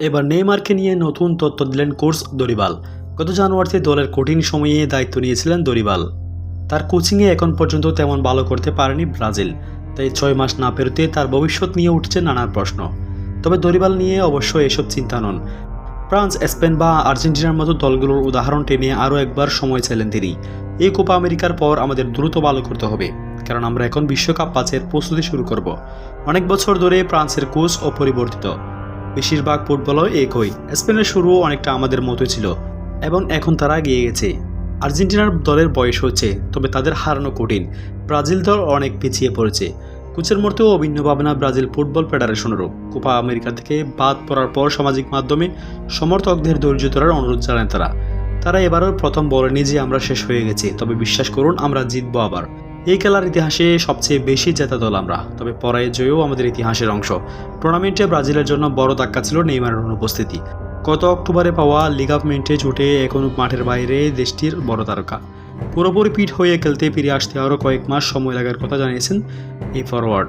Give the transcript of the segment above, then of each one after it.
এবার নেইমারকে নিয়ে নতুন তথ্য দিলেন কোর্স দরিবাল। গত জানুয়ারিতে দলের কঠিন সময়ে দায়িত্ব নিয়েছিলেন দরিবাল। তার কোচিংয়ে এখন পর্যন্ত তেমন ভালো করতে পারেনি ব্রাজিল। তাই ছয় মাস না পেরোতে তার ভবিষ্যৎ নিয়ে উঠছে নানান প্রশ্ন। তবে দরিবাল নিয়ে অবশ্য এসব চিন্তা নন। ফ্রান্স, স্পেন বা আর্জেন্টিনার মতো দলগুলোর উদাহরণ টেনে আরও একবার সময় চাইলেন তিনি। এই কোপা আমেরিকার পর আমাদের দ্রুত ভালো করতে হবে, কারণ আমরা এখন বিশ্বকাপ পাচের প্রস্তুতি শুরু করব। অনেক বছর ধরে ফ্রান্সের কোচ অপরিবর্তিত। বেশিরভাগ ফুটবলও একই। স্পেনের শুরুও অনেকটা আমাদের মতো ছিল এবং এখন তারা এগিয়ে গেছে। আর্জেন্টিনার দলের বয়স হচ্ছে, তবে তাদের হারানো কঠিন। ব্রাজিল দল অনেক পিছিয়ে পড়েছে। কোচের মধ্যেও অভিন্ন ভাবনা ব্রাজিল ফুটবল ফেডারেশনেরও। কোপা আমেরিকা থেকে বাদ পড়ার পর সামাজিক মাধ্যমে সমর্থকদের ধৈর্য ধরার অনুরোধ জানান তারা। তারা এবারও প্রথম বলেনি যে আমরা শেষ হয়ে গেছি, তবে বিশ্বাস করুন আমরা জিতবো আবার। এই খেলার ইতিহাসে সবচেয়ে বেশি জেতা দল আমরা। তবে পরায় জয়ও আমাদের ইতিহাসের অংশ। টুর্নামেন্টে ব্রাজিলের জন্য বড় ধাক্কা ছিল নেইমারের অনুপস্থিতি। গত অক্টোবরে পাওয়া লিগামেন্টে চোটে এখনও মাঠের বাইরে দেশটির বড় তারকা। পুরোপুরি পিঠ হয়ে খেলতে ফিরে আসতে আরও কয়েক মাস সময় লাগার কথা জানিয়েছেন এই ফরওয়ার্ড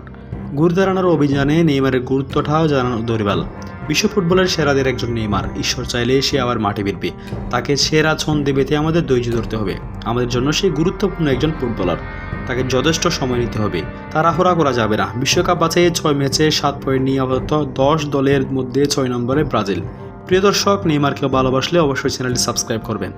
ঘুর দাঁড়ানোর অভিযানে নেইমারের গুরুত্বটাও জানানো দরিবাল। বিশ্ব ফুটবলের সেরাদের একজন নেইমার। ঈশ্বর চাইলে সে আবার মাঠে ফিরবে। তাকে সেরা ছন্দে পেতে আমাদের ধৈর্য ধরতে হবে। আমাদের জন্য সে গুরুত্বপূর্ণ একজন ফুটবলার। তাকে যথেষ্ট সময় নিতে হবে। তার তাড়াহুড়া করা যাবে না। বিশ্বকাপ আছে ছয় ম্যাচে সাত পয়েন্ট নিয়ে আপাতত দশ দলের মধ্যে ছয় নম্বরে ব্রাজিল। প্রিয় দর্শক, নেইমারকে ভালোবাসলে অবশ্যই চ্যানেলটি সাবস্ক্রাইব করবেন।